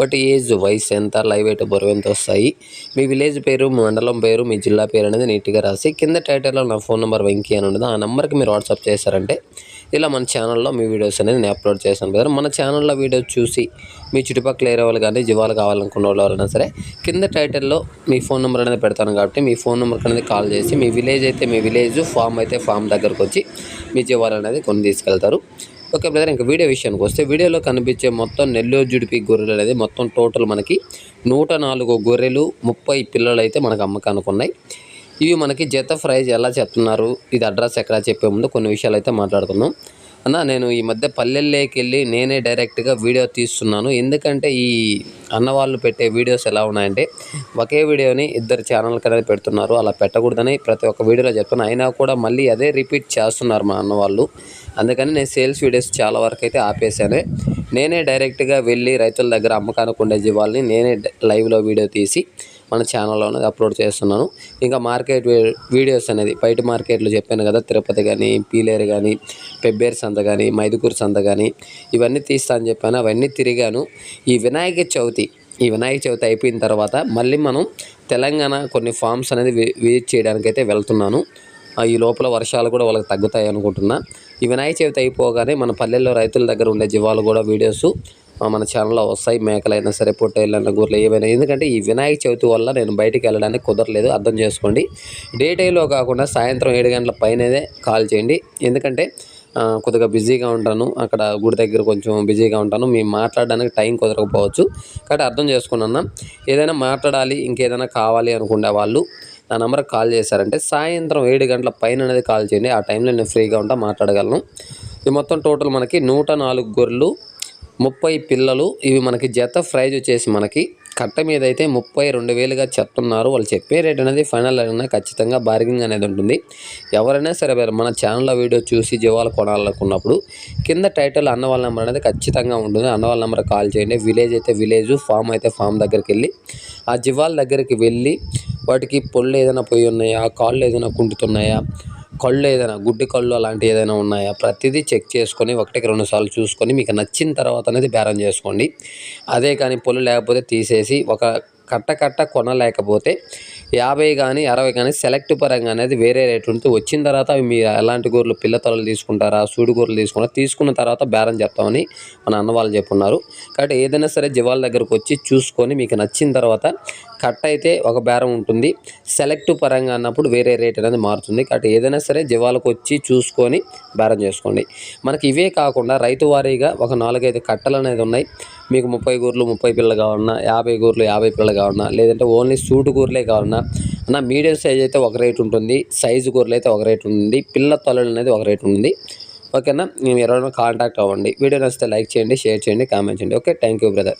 వాటి ఏజ్ వయసు ఎంత లైవ్ వెయిట్ బరువు ఎంత వస్తాయి? మీ విలేజ్ పేరు మీ మండలం పేరు మీ జిల్లా పేరు అనేది నీట్గా రాసి కింద టైటిల్లో నా ఫోన్ నెంబర్ వెంకీ అని ఉండదు ఆ నెంబర్కి మీరు వాట్సాప్ చేశారంటే ఇలా మన ఛానల్లో మీ వీడియోస్ అనేది నేను అప్లోడ్ చేశాను కదా మన ఛానల్లో వీడియోస్ చూసి మీ చుట్టుపక్కల ఏరే వాళ్ళు కానీ జీవాలు కావాలనుకున్న వాళ్ళు ఎవరైనా సరే కింద టైటిల్లో మీ ఫోన్ నెంబర్ అనేది పెడతాను కాబట్టి మీ ఫోన్ నెంబర్కి అనేది కాల్ చేసి మీ విలేజ్ అయితే మీ విలేజ్ ఫామ్ అయితే ఫామ్ దగ్గరకు వచ్చి మీ జీవాలు అనేది కొన్ని తీసుకెళ్తారు. ఓకే బ్రదర్ ఇంకా వీడియో విషయానికి వస్తే వీడియోలో కనిపించే మొత్తం నెల్లూరు జుడిపి గొర్రెలు అనేది మొత్తం టోటల్ మనకి నూట నాలుగు గొర్రెలు ముప్పై పిల్లలు అయితే మనకు అమ్మకానికి ఉన్నాయి ఇవి మనకి జత ప్రైజ్ ఎలా చెప్తున్నారు ఇది అడ్రస్ ఎక్కడ చెప్పే ముందు కొన్ని విషయాలు అయితే మాట్లాడుకుందాం. అన్న నేను ఈ మధ్య పల్లెల్లోకి వెళ్ళి నేనే డైరెక్ట్గా వీడియో తీస్తున్నాను. ఎందుకంటే ఈ అన్నవాళ్ళు పెట్టే వీడియోస్ ఎలా ఉన్నాయంటే ఒకే వీడియోని ఇద్దరు ఛానల్కి అనేది పెడుతున్నారు. అలా పెట్టకూడదని ప్రతి ఒక్క వీడియోలో చెప్తున్నా అయినా కూడా మళ్ళీ అదే రిపీట్ చేస్తున్నారు మా అన్న వాళ్ళు. అందుకని నేను సేల్స్ వీడియోస్ చాలా వరకు అయితే ఆపేశాను. నేనే డైరెక్ట్గా వెళ్ళి రైతుల దగ్గర అమ్మకానికి ఉండే జీవాల్ని నేనే లైవ్లో వీడియో తీసి మన ఛానల్లో అనేది అప్లోడ్ చేస్తున్నాను. ఇంకా మార్కెట్ వీడియోస్ అనేది బయట మార్కెట్లో చెప్పాను కదా తిరుపతి కానీ పీలేరు కానీ పెబ్బేరు సంత కానీ మైదుకూరు సంత కానీ ఇవన్నీ తీస్తా అని చెప్పాను. అవన్నీ తిరిగాను. ఈ వినాయక చవితి ఈ వినాయక చవితి అయిపోయిన తర్వాత మళ్ళీ మనం తెలంగాణ కొన్ని ఫామ్స్ అనేది వి- విజిట్ చేయడానికి అయితే వెళ్తున్నాను. ఆ, ఈ లోపల వర్షాలు కూడా వాళ్ళకి తగ్గుతాయి అనుకుంటున్నా. ఈ వినాయక చవితి అయిపోగానే మన పల్లెల్లో రైతుల దగ్గర ఉండే జీవాలు కూడా వీడియోస్ మన ఛానల్లో వస్తాయి. మేకలైనా సరే పొట్టేళ్ళైనా గొర్రెలు ఏవైనా. ఎందుకంటే ఈ వినాయక చవితి వల్ల నేను బయటికి వెళ్ళడానికి కుదరలేదు. అర్థం చేసుకోండి. డే కాకుండా సాయంత్రం ఏడు గంటల పైననే కాల్ చేయండి. ఎందుకంటే కొద్దిగా బిజీగా ఉంటాను. అక్కడ గుడి దగ్గర కొంచెం బిజీగా ఉంటాను. మేము మాట్లాడడానికి టైం కుదరకపోవచ్చు. కాబట్టి అర్థం చేసుకున్నా ఏదైనా మాట్లాడాలి ఇంకేదైనా కావాలి అనుకునే వాళ్ళు నా నెంబర్కి కాల్ చేశారంటే సాయంత్రం ఏడు గంటల పైన అనేది కాల్ చేయండి. ఆ టైంలో నేను ఫ్రీగా ఉంటా మాట్లాడగలను. ఇది మొత్తం టోటల్ మనకి నూట నాలుగు గొర్రెలు ముప్పై పిల్లలు ఇవి మనకి జత ప్రైజ్ వచ్చేసి మనకి కట్ట మీద అయితే ముప్పై రెండు వేలుగా చెప్తున్నారు. వాళ్ళు చెప్పే రేట్ అనేది ఫైనల్ అయినా ఖచ్చితంగా బార్గింగ్ అనేది ఉంటుంది. ఎవరైనా సరే మన ఛానల్లో వీడియో చూసి జీవాలు కొనాలనుకున్నప్పుడు కింద టైటిల్ అన్నవాళ్ళ నెంబర్ అనేది ఖచ్చితంగా ఉంటుంది. అన్నవాళ్ళ నెంబర్ కాల్ చేయండి. విలేజ్ అయితే విలేజ్ ఫామ్ అయితే ఫామ్ దగ్గరికి వెళ్ళి ఆ జీవాల దగ్గరికి వెళ్ళి వాటికి పొళ్ళు ఏదైనా పోయి ఉన్నాయా కాళ్ళు ఏదైనా కుంటుతున్నాయా కళ్ళు ఏదైనా గుడ్డి కళ్ళు అలాంటివి ఏదైనా ఉన్నాయా? ప్రతిదీ చెక్ చేసుకొని ఒకటికి రెండు సార్లు చూసుకొని మీకు నచ్చిన తర్వాత అనేది బేరం చేసుకోండి. అదే కానీ పొలు లేకపోతే తీసేసి ఒక కట్ట కట్ట కొనలేకపోతే యాభై కానీ అరవై కానీ సెలెక్ట్ పరంగా అనేది వేరే రేట్ ఉంటుంది వచ్చిన తర్వాత అవి మీరు ఎలాంటి గొర్రెలు పిల్ల తలలు తీసుకుంటారా సూడి గొర్రెలు తీసుకుంటారా తీసుకున్న తర్వాత బేరం చెప్తామని మన అన్న వాళ్ళు చెప్పున్నారు. కాబట్టి ఏదైనా సరే జీవాల దగ్గరకు వచ్చి చూసుకొని మీకు నచ్చిన తర్వాత కట్ అయితే ఒక బేరం ఉంటుంది. సెలెక్ట్ పరంగా అన్నప్పుడు వేరే రేట్ అనేది మారుతుంది. కాబట్టి ఏదైనా సరే జీవాలకు వచ్చి చూసుకొని బేరం చేసుకోండి. మనకి ఇవే కాకుండా రైతు వారీగా ఒక నాలుగైదు కట్టలు అనేది ఉన్నాయి. మీకు ముప్పై గూర్లు ముప్పై పిల్లలు కావాలన్నా యాభై గూర్లు యాభై పిల్లలు కావాలన్నా లేదంటే ఓన్లీ సూటు గూర్లే కావాలన్నా అన్న మీడియం సైజ్ అయితే ఒక రేట్ ఉంటుంది సైజు గూర్లు అయితే ఒక రేట్ ఉంటుంది పిల్ల తొలలు అనేది ఒక రేట్ ఉంటుంది. ఓకేనా మేము ఎవరైనా కాంటాక్ట్ అవ్వండి. వీడియో నచ్చితే లైక్ చేయండి షేర్ చేయండి కామెంట్ చేయండి. Okay thank you brother